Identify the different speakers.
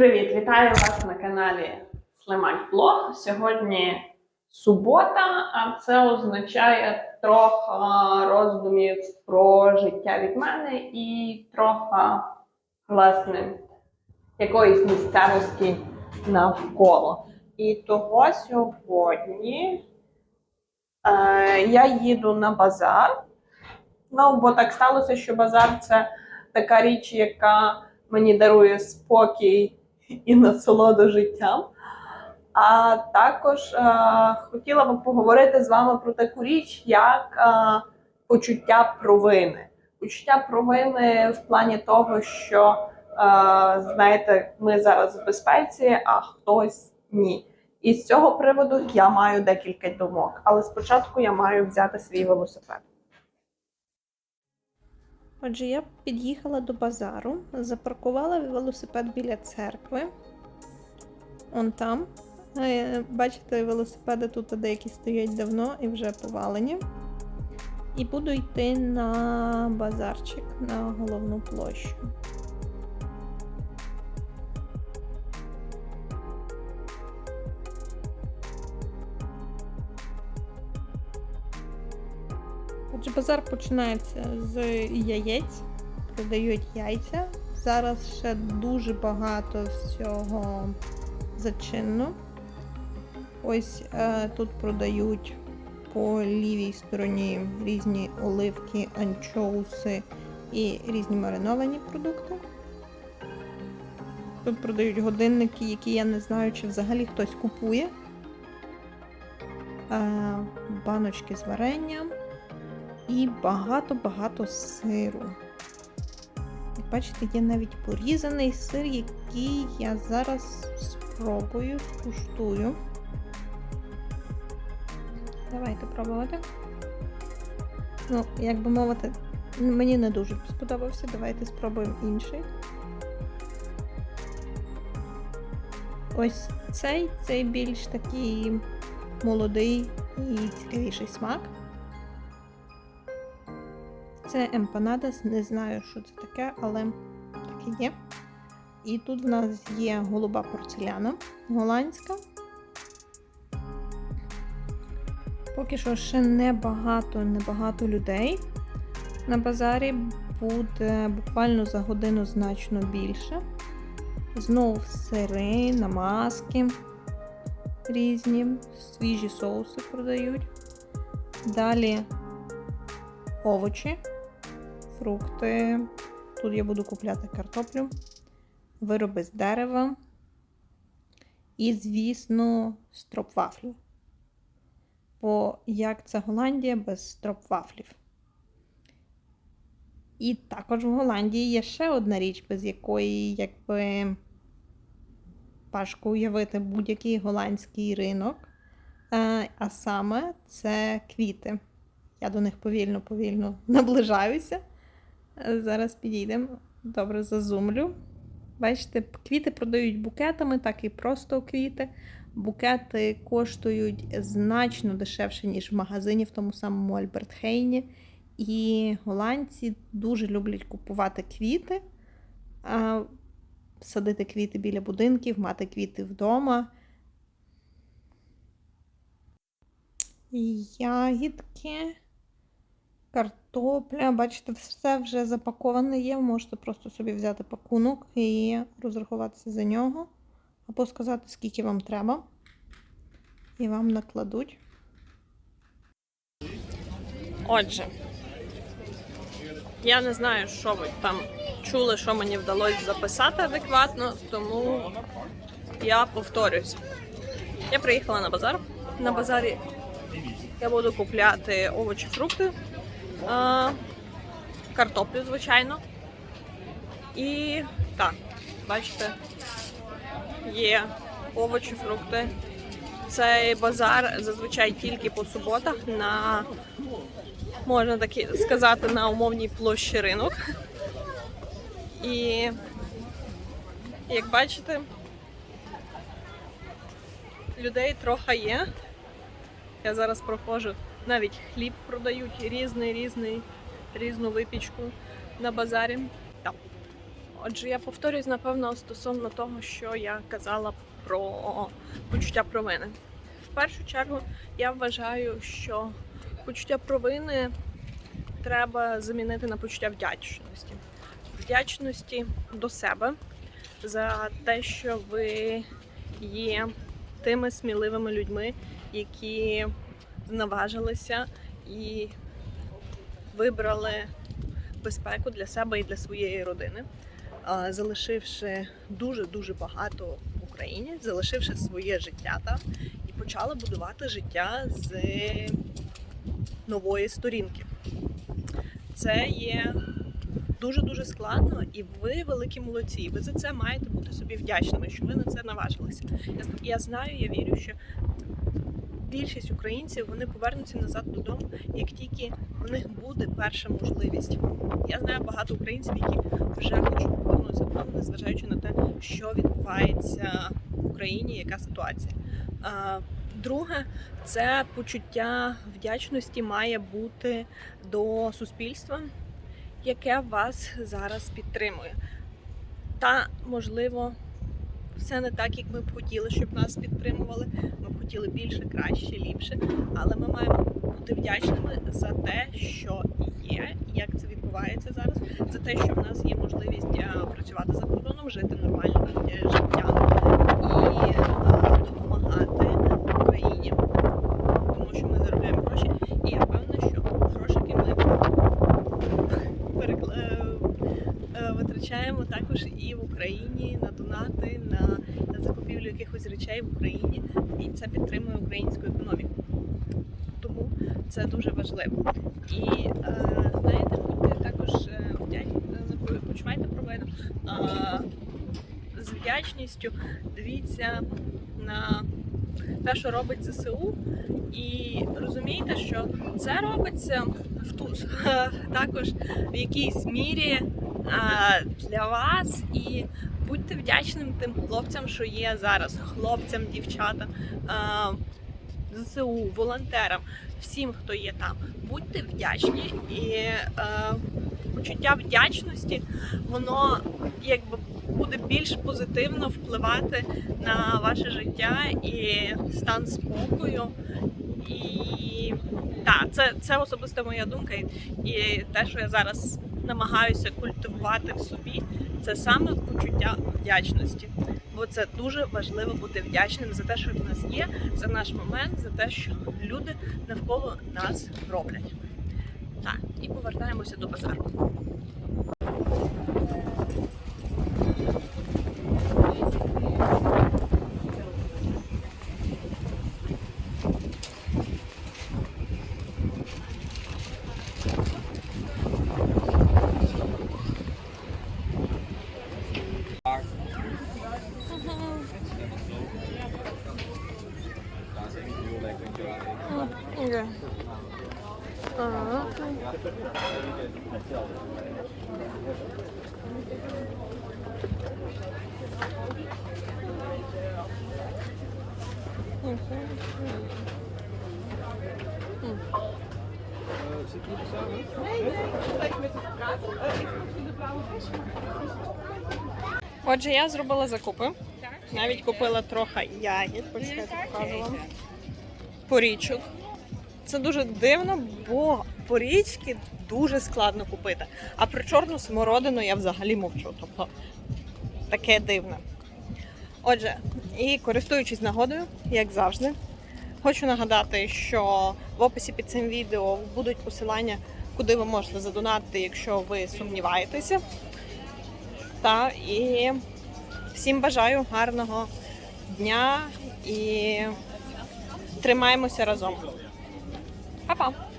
Speaker 1: Привіт, вітаю вас на каналі Слимак Блог. Сьогодні субота, а це означає трохи роздумів про життя від мене і трохи, власне, якоїсь місцевості навколо. І того сьогодні е, я їду на базар. Ну, бо так сталося, що базар це така річ, яка мені дарує спокій і насолоду життям. А також е, хотіла би поговорити з вами про таку річ, як е, почуття провини. Почуття провини в плані того, що е, знаєте, ми зараз в безпеці, а хтось ні. І з цього приводу я маю декілька думок. Але спочатку я маю взяти свій велосипед.
Speaker 2: Отже, я під'їхала до базару, запаркувала велосипед біля церкви. Он там. Е, Бачите, велосипеди тут деякі стоять давно і вже повалені. І буду йти на базарчик на головну площу. Отже, базар починається з яєць, продають яйця. Зараз ще дуже багато всього зачинно. Ось е, тут продають по лівій стороні різні оливки, анчоуси і різні мариновані продукти. Тут продають годинники, які я не знаю, чи взагалі хтось купує. Е, баночки з варенням і багато-багато сиру. Як бачите, є навіть порізаний сир, який я зараз спробую, скуштую. Давайте пробувати. Ну, як би мовити, мені не дуже сподобався. Давайте спробуємо інший. Ось цей, цей більш такий молодий і цікавіший смак. Це емпанадас, не знаю, що це таке, але таке є. І тут в нас є голуба порцеляна голландська. Поки що ще небагато, небагато людей. На базарі буде буквально за годину значно більше. Знову сири, намазки різні, свіжі соуси продають. Далі овочі, фрукти. Тут я буду купляти картоплю, вироби з дерева і, звісно, стропвафлі. Бо як це Голландія без стропвафлів? І також в Голландії є ще одна річ, без якої, якби важко уявити будь-який голландський ринок. Е, А саме це квіти. Я до них повільно-повільно наближаюся. Зараз підійдемо. Добре, зазумлю. Бачите, квіти продають букетами, так і просто квіти. Букети коштують значно дешевше, ніж в магазині, в тому самому Альберт Хейні. І голландці дуже люблять купувати квіти, садити квіти біля будинків, мати квіти вдома. Ягідки, картопля. Бачите, все вже запаковане є. Ви можете просто собі взяти пакунок і розрахуватися за нього, або сказати, скільки вам треба. І вам накладуть.
Speaker 1: Отже, я не знаю, що ви там чули, що мені вдалося записати адекватно, тому я повторюсь. Я приїхала на базар. На базарі я буду купляти овочі, фрукти, а, картоплю, звичайно. І так, бачите, є овочі, фрукти. Цей базар зазвичай тільки по суботах на можна так сказати, на умовній площі ринок. І як бачите, людей трохи є. Я зараз проходжу, навіть хліб продають різний, різний, різну випічку на базарі. Так.
Speaker 2: Отже, я повторюсь, напевно, стосовно того, що я казала про почуття провини. В першу чергу я вважаю, що почуття провини треба замінити на почуття вдячності. Вдячності до себе за те, що ви є тими сміливими людьми, які наважилися і вибрали безпеку для себе і для своєї родини, залишивши дуже дуже багато в Україні, залишивши своє життя там і почали будувати життя з нової сторінки. Це є дуже дуже складно, і ви великі молодці. Ви за це маєте бути собі вдячними, що ви на це наважилися. Я знаю, я вірю, що більшість українців вони повернуться назад додому, як тільки в них буде перша можливість. Я знаю багато українців, які вже хочуть повернутися додому, незважаючи на те, що відбувається в Україні, яка ситуація. Друге, це почуття вдячності має бути до суспільства, яке вас зараз підтримує. Та, можливо, все не так, як ми б хотіли, щоб нас підтримували. Ми б хотіли більше, краще, ліпше. Але ми маємо бути вдячними за те, що є, як це відбувається зараз, за те, що в нас є можливість працювати за кордоном, жити нормальним життя. і е, допомагати Україні, тому що ми заробляємо гроші. І я певна, що грошики ми перекла- е, е, витрачаємо також і в Україні на донати, на, на закупівлю якихось речей в Україні, і це підтримує українську економіку. Тому це дуже важливо. І е, знаєте, будьте також е, почувайте провину. Е, з вдячністю дивіться на те, що робить ЗСУ, і розумійте, що це робиться в ту також в якійсь мірі для вас. І будьте вдячним тим хлопцям, що є зараз, хлопцям, дівчатам, ЗСУ, волонтерам, всім, хто є там. Будьте вдячні і почуття вдячності, воно якби буде більш позитивно впливати на ваше життя і стан спокою. І так, це, це особисто моя думка. І- те, що я зараз намагаюся культивувати в собі, це саме почуття вдячності. Бо це дуже важливо бути вдячним за те, що в нас є, за наш момент, за те, що люди навколо нас роблять. Так, і повертаємося до базару. Okay. Отже, я зробила закупи. Навіть купила трохи ягід. Почекайте, покажу вам. Порічок. Це дуже дивно, бо порічки дуже складно купити. А про чорну смородину я взагалі мовчу. Тобто таке дивне. Отже, і користуючись нагодою, як завжди, хочу нагадати, що в описі під цим відео будуть посилання, куди ви можете задонатити, якщо ви сумніваєтеся. Та і всім бажаю гарного дня і тримаємося разом. Các